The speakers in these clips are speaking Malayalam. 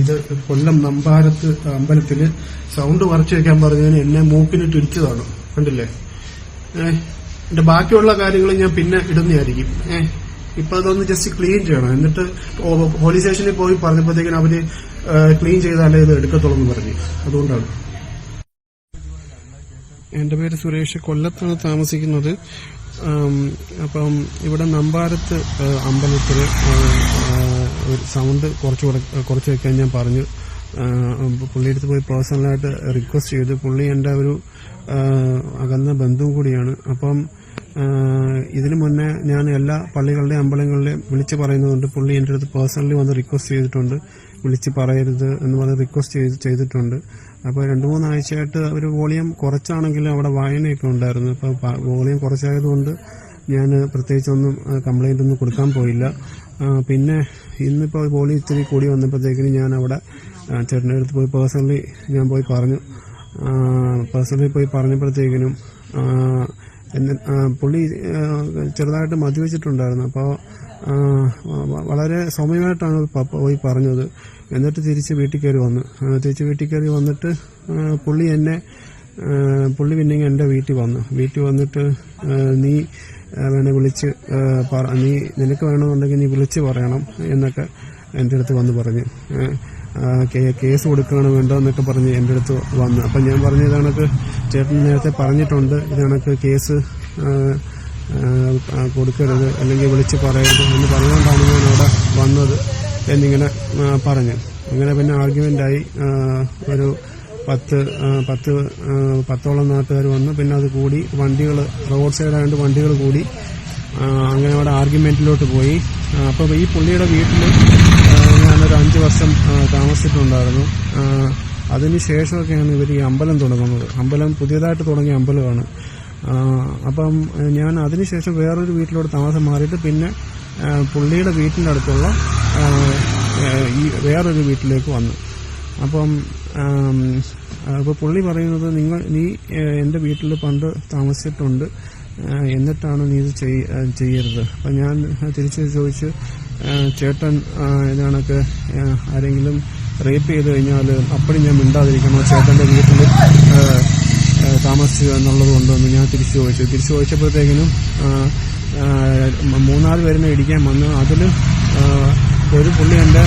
ഇത് കൊല്ലം നമ്പാരത്ത് അമ്പലത്തിൽ സൗണ്ട് മറച്ചു വെക്കാൻ പറഞ്ഞതിന് എന്നെ മൂക്കിനിട്ട് ഇടിച്ചതാണ്. കണ്ടില്ലേ? ഏഹ് എന്റെ ബാക്കിയുള്ള കാര്യങ്ങൾ ഞാൻ പിന്നെ ഇടുന്നതായിരിക്കും. ഏ ഇപ്പൊ അതൊന്ന് ജസ്റ്റ് ക്ലീൻ ചെയ്യണം. എന്നിട്ട് പോലീസ് സ്റ്റേഷനിൽ പോയി പറഞ്ഞപ്പോഴത്തേക്കിനും അവർ ക്ലീൻ ചെയ്താലേ ഇത് എടുക്കത്തുള്ളൂ എന്ന് പറഞ്ഞു. അതുകൊണ്ടാണ്. എന്റെ പേര് സുരേഷ്. കൊല്ലത്താണ് താമസിക്കുന്നത്. അപ്പം ഇവിടെ നമ്പാരത്ത് അമ്പലത്തിൽ സൗണ്ട് കുറച്ച് കുറച്ച് വെക്കാൻ ഞാൻ പറഞ്ഞു. പുള്ളിയെടുത്ത് പോയി പേഴ്സണലായിട്ട് റിക്വസ്റ്റ് ചെയ്തു. പുള്ളി എന്റെ ഒരു അകന്ന ബന്ധുവും കൂടിയാണ്. അപ്പം ഇതിനു മുന്നേ ഞാൻ എല്ലാ പള്ളികളുടെയും അമ്പലങ്ങളിലെയും വിളിച്ചു പറയുന്നതുകൊണ്ട് പുള്ളി എന്റെ അടുത്ത് പേഴ്സണലി വന്ന് റിക്വസ്റ്റ് ചെയ്തിട്ടുണ്ട്. വിളിച്ച് പറയരുത് എന്ന് പറഞ്ഞ് റിക്വസ്റ്റ് ചെയ്ത് ചെയ്തിട്ടുണ്ട്. അപ്പോൾ രണ്ട് മൂന്നാഴ്ചയായിട്ട് അവർ വോളിയം കുറച്ചാണെങ്കിലും അവിടെ വായനയൊക്കെ ഉണ്ടായിരുന്നു. അപ്പോൾ വോളിയം കുറച്ചായതുകൊണ്ട് ഞാൻ പ്രത്യേകിച്ചൊന്നും കംപ്ലൈന്റ് ഒന്നും കൊടുക്കാൻ പോയില്ല. പിന്നെ ഇന്നിപ്പോൾ വോളിയം ഇത്തിരി കൂടി വന്നപ്പോഴത്തേക്കിനും ഞാൻ അവിടെ ചേട്ടന്റെ അടുത്ത് പോയി പേഴ്സണലി ഞാൻ പോയി പറഞ്ഞു. പേഴ്സണലി പോയി പറഞ്ഞപ്പോഴത്തേക്കിനും എന്നെ പുള്ളി ചെറുതായിട്ട് മദ്യവെച്ചിട്ടുണ്ടായിരുന്നു അപ്പോൾ വളരെ സൗമ്യമായിട്ടാണ് പോയി പറഞ്ഞത്. എന്നിട്ട് തിരിച്ച് വീട്ടിൽ കയറി വന്നു. തിരിച്ച് വീട്ടിൽ കയറി വന്നിട്ട് പുള്ളി എന്നെ പുള്ളി പിന്നെ എന്റെ വീട്ടിൽ വന്നു. വീട്ടിൽ വന്നിട്ട് നീ വേണേ വിളിച്ച് നീ നിനക്ക് വേണമെന്നുണ്ടെങ്കിൽ നീ വിളിച്ച് പറയണം എന്നൊക്കെ എന്റെ അടുത്ത് വന്ന് പറഞ്ഞു. കേസ് കൊടുക്കുകയാണ് വേണ്ടോ എന്നൊക്കെ പറഞ്ഞ് എന്റെ അടുത്ത് വന്നു. അപ്പം ഞാൻ പറഞ്ഞു ഇതാണ് ചേട്ടൻ നേരത്തെ പറഞ്ഞിട്ടുണ്ട്. ഇതാണ് കേസ് കൊടുക്കരുത് അല്ലെങ്കിൽ വിളിച്ച് പറയരുത് എന്ന് പറഞ്ഞുകൊണ്ടാണ് ഞാൻ അവിടെ വന്നത് എന്നിങ്ങനെ പറഞ്ഞു. അങ്ങനെ പിന്നെ ആർഗ്യുമെന്റായി ഒരു പത്ത് പത്ത് പത്തോളം നാട്ടുകാർ വന്നു. പിന്നെ അത് കൂടി വണ്ടികൾ റോഡ് സൈഡായതുകൊണ്ട് വണ്ടികൾ കൂടി അങ്ങനെ അവിടെ ആർഗ്യുമെന്റിലോട്ട് പോയി. അപ്പോൾ ഈ പുള്ളിയുടെ വീട്ടിൽ ഞാനൊരു അഞ്ച് വർഷം താമസിച്ചിട്ടുണ്ടായിരുന്നു. അതിനുശേഷമൊക്കെയാണ് അതിന് ശേഷമൊക്കെയാണ് ഇവർ ഈ അമ്പലം തുടങ്ങുന്നത്. അമ്പലം പുതിയതായിട്ട് തുടങ്ങിയ അമ്പലമാണ്. അപ്പം ഞാൻ അതിനുശേഷം വേറൊരു വീട്ടിലോട്ട് താമസം മാറിയിട്ട് പിന്നെ പുള്ളിയുടെ വീട്ടിന്റെ അടുത്തുള്ള ഈ വേറൊരു വീട്ടിലേക്ക് വന്നു. അപ്പം അപ്പോൾ പുള്ളി പറയുന്നത് നിങ്ങൾ നീ എന്റെ വീട്ടിൽ പണ്ട് താമസിച്ചിട്ടുണ്ട് എന്നിട്ടാണ് നീ ഇത് ചെയ്യരുത്. അപ്പം ഞാൻ തിരിച്ച് ചോദിച്ച് ചേട്ടൻ ഇതാണൊക്കെ ആരെങ്കിലും റേപ്പ് ചെയ്ത് കഴിഞ്ഞാൽ അപ്പോഴും ഞാൻ മിണ്ടാതിരിക്കണോ? ചേട്ടന്റെ വീട്ടിൽ താമസിച്ചു എന്നുള്ളത് കൊണ്ടൊന്ന് ഞാൻ തിരിച്ചു ചോദിച്ചു. തിരിച്ചു ചോദിച്ചപ്പോഴത്തേക്കിനും വരുന്ന മൂന്നാൽ പേരിനെ ഇടിക്കാൻ വന്ന് അതിൽ ഒരു പുള്ളി എന്റെ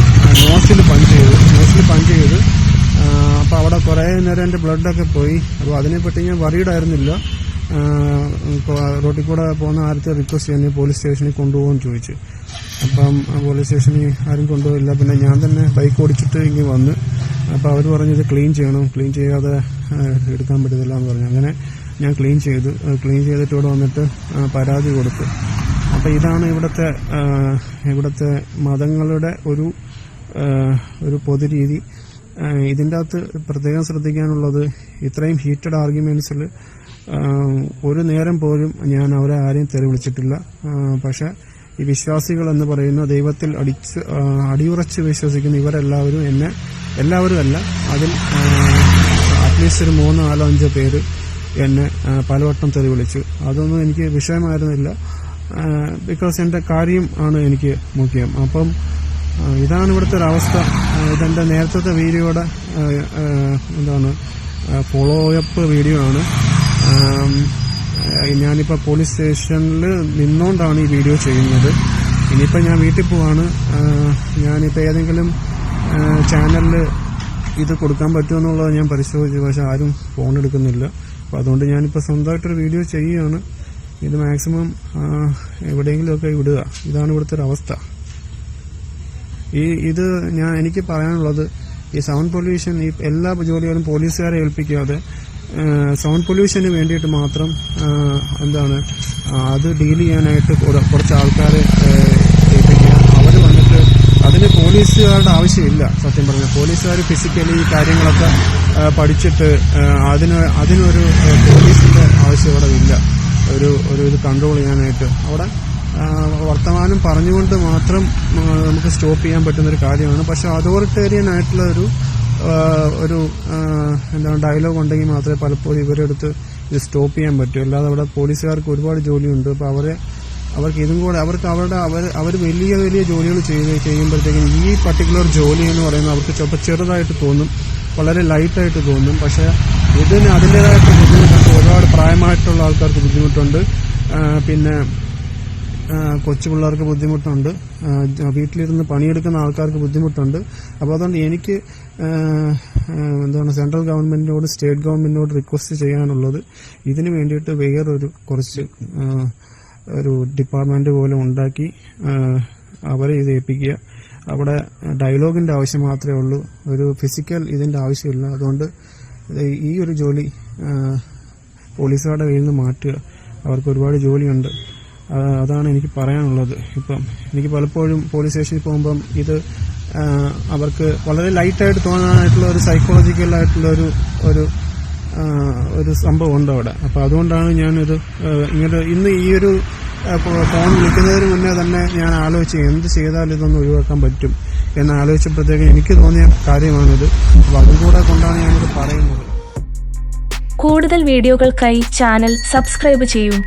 നോസിൽ പഞ്ച് ചെയ്തു. നോസിൽ പഞ്ച് ചെയ്തു. അപ്പോൾ അവിടെ കുറേ നേരം എന്റെ ബ്ലഡൊക്കെ പോയി. അപ്പോൾ അതിനെപ്പറ്റി ഞാൻ വറീഡായിരുന്നില്ല റോട്ടിൽ കൂടെ പോകുന്ന ആരത്തെ റിക്വസ്റ്റ് ചെയ്യാൻ പോലീസ് സ്റ്റേഷനിൽ കൊണ്ടുപോകുമെന്ന് ചോദിച്ചു. അപ്പം പോലീസ് സ്റ്റേഷനിൽ ആരും കൊണ്ടുപോയില്ല. പിന്നെ ഞാൻ തന്നെ ബൈക്ക് ഓടിച്ചിട്ട് ഇങ്ങനെ വന്ന്. അപ്പോൾ അവർ പറഞ്ഞു ഇത് ക്ലീൻ ചെയ്യണം ക്ലീൻ ചെയ്യാതെ എടുക്കാൻ പറ്റത്തില്ല എന്ന് പറഞ്ഞു. അങ്ങനെ ഞാൻ ക്ലീൻ ചെയ്തു. ക്ലീൻ ചെയ്തിട്ട് ഇവിടെ വന്നിട്ട് പരാതി കൊടുത്തു. അപ്പോൾ ഇതാണ് ഇവിടുത്തെ ഇവിടത്തെ മതങ്ങളുടെ ഒരു ഒരു പൊതുരീതി. ഇതിന്റെ അകത്ത് പ്രത്യേകം ശ്രദ്ധിക്കാനുള്ളത് ഇത്രയും ഹീറ്റഡ് ആർഗ്യുമെന്റ്സിൽ ഒരു നേരം പോലും ഞാൻ അവരെ ആരെയും തെറി വിളിച്ചിട്ടില്ല. പക്ഷേ ഈ വിശ്വാസികൾ എന്ന് പറയുന്ന ദൈവത്തിൽ അടിച്ച് അടിയുറച്ച് വിശ്വസിക്കുന്ന ഇവരെല്ലാവരും എന്നെ എല്ലാവരും അല്ല. അതിൽ അറ്റ്ലീസ്റ്റ് ഒരു മൂന്നോ നാലോ അഞ്ചോ പേര് എന്നെ പലവട്ടം തെറി വിളിച്ചു. അതൊന്നും എനിക്ക് വിഷയമായിരുന്നില്ല. ബിക്കോസ് എന്റെ കാര്യം ആണ് എനിക്ക് മുഖ്യം. അപ്പം ഇതാണ് ഇവിടുത്തെ ഒരു അവസ്ഥ. ആ, ഇതെന്റെ നേരത്തെ വീഡിയോയുടെ എന്താണ് ഫോളോ അപ്പ് വീഡിയോ ആണ്. ഞാനിപ്പോൾ പോലീസ് സ്റ്റേഷനിൽ നിന്നുകൊണ്ടാണ് ഈ വീഡിയോ ചെയ്യുന്നത്. ഇനിയിപ്പോൾ ഞാൻ വീട്ടിൽ പോവാണ്. ഞാനിപ്പോൾ ഏതെങ്കിലും ചാനലിൽ ഇത് കൊടുക്കാൻ പറ്റുമെന്നുള്ളത് ഞാൻ പരിശോധിച്ചു. പക്ഷെ ആരും ഫോൺ എടുക്കുന്നില്ല. അപ്പോൾ അതുകൊണ്ട് ഞാനിപ്പോൾ സ്വന്തമായിട്ടൊരു വീഡിയോ ചെയ്യുകയാണ്. ഇത് മാക്സിമം എവിടെയെങ്കിലുമൊക്കെ വിടുക. ഇതാണ് ഇവിടുത്തെ ഒരു അവസ്ഥ. ഈ ഇത് ഞാൻ എനിക്ക് പറയാനുള്ളത് ഈ സൗണ്ട് പൊല്യൂഷൻ ഈ എല്ലാ ജോലികളും പോലീസുകാരെ ഏൽപ്പിക്കാതെ സൗണ്ട് പൊല്യൂഷന് വേണ്ടിയിട്ട് മാത്രം എന്താണ് അത് ഡീൽ ചെയ്യാനായിട്ട് കുറെ- കുറച്ച് ആൾക്കാരെ ഏൽപ്പിക്കുക അവർ വന്നിട്ട് അതിന് പോലീസുകാരുടെ ആവശ്യമില്ല. സത്യം പറഞ്ഞാൽ പോലീസുകാർ ഫിസിക്കലി ഈ കാര്യങ്ങളൊക്കെ പഠിച്ചിട്ട് അതിന് അതിനൊരു പോലീസിന്റെ ആവശ്യം ഇവിടെ ഇല്ല ഒരു ഒരു ഇത് കൺട്രോൾ ചെയ്യാനായിട്ട്. അവിടെ വർത്തമാനം പറഞ്ഞുകൊണ്ട് മാത്രം നമുക്ക് സ്റ്റോപ്പ് ചെയ്യാൻ പറ്റുന്ന ഒരു കാര്യമാണ്. പക്ഷെ അതോറിറ്റേറിയൻ ആയിട്ടുള്ള ഒരു ഒരു എന്താണ് ഡയലോഗ് ഉണ്ടെങ്കിൽ മാത്രമേ പലപ്പോഴും ഇവരെടുത്ത് ഇത് സ്റ്റോപ്പ് ചെയ്യാൻ പറ്റൂ. അല്ലാതെ അവിടെ പോലീസുകാർക്ക് ഒരുപാട് ജോലിയുണ്ട്. അപ്പോൾ അവരെ അവർക്ക് ഇതും കൂടെ അവർക്ക് അവരുടെ അവർ അവർ വലിയ വലിയ ജോലികൾ ചെയ്ത് ചെയ്യുമ്പോഴത്തേക്കും ഈ പർട്ടിക്കുലർ ജോലി എന്ന് പറയുന്നത് അവർക്ക് ചിലപ്പോൾ ചെറുതായിട്ട് തോന്നും വളരെ ലൈറ്റായിട്ട് തോന്നും. പക്ഷേ ഇതിന് അതിന്റെതായിട്ട് ബുദ്ധിമുട്ടുണ്ട്. ഒരുപാട് പ്രായമായിട്ടുള്ള ആൾക്കാർക്ക് ബുദ്ധിമുട്ടുണ്ട്. പിന്നെ കൊച്ചു പിള്ളേർക്ക് ബുദ്ധിമുട്ടുണ്ട്. വീട്ടിലിരുന്ന് പണിയെടുക്കുന്ന ആൾക്കാർക്ക് ബുദ്ധിമുട്ടുണ്ട്. അപ്പോൾ അതുകൊണ്ട് എനിക്ക് എന്താണ് സെൻട്രൽ ഗവൺമെന്റിനോട് സ്റ്റേറ്റ് ഗവൺമെന്റിനോട് റിക്വസ്റ്റ് ചെയ്യാനുള്ളത്. ഇതിനു വേണ്ടിയിട്ട് വേറൊരു കുറച്ച് ഒരു ഡിപ്പാർട്ട്മെന്റ് പോലെ ഉണ്ടാക്കി അവരെ ഇത് ഏൽപ്പിക്കുക. അവിടെ ഡയലോഗിന്റെ ആവശ്യം മാത്രമേ ഉള്ളൂ. ഒരു ഫിസിക്കൽ ഇതിന്റെ ആവശ്യമില്ല. അതുകൊണ്ട് ഈ ഒരു ജോലി പോലീസുകാരുടെ കയ്യിൽ നിന്ന് മാറ്റുക. അവർക്ക് ഒരുപാട് ജോലിയുണ്ട്. അതാണ് എനിക്ക് പറയാനുള്ളത് ഇപ്പം. എനിക്ക് പലപ്പോഴും പോലീസ് സ്റ്റേഷനിൽ പോകുമ്പം ഇത് അവർക്ക് വളരെ ലൈറ്റായിട്ട് തോന്നാനായിട്ടുള്ള ഒരു സൈക്കോളജിക്കൽ ആയിട്ടുള്ള ഒരു ഒരു ഒരു സംഭവം ഉണ്ട് അവിടെ. അപ്പൊ അതുകൊണ്ടാണ് ഞാനൊരു ഇങ്ങനെ ഇന്ന് ഈ ഒരു ഫോൺ വിളിക്കുന്നതിന് മുന്നേ തന്നെ ഞാൻ ആലോചിച്ച് എന്ത് ചെയ്താൽ ഇതൊന്ന് ഒഴിവാക്കാൻ പറ്റും എന്ന് ആലോചിച്ചപ്പോഴത്തേക്ക് എനിക്ക് തോന്നിയ കാര്യമാണിത്. അപ്പൊ അതും കൂടെ കൊണ്ടാണ് ഞാനിത് പറയുന്നത്. കൂടുതൽ വീഡിയോകൾക്കായി ചാനൽ സബ്സ്ക്രൈബ് ചെയ്യൂ.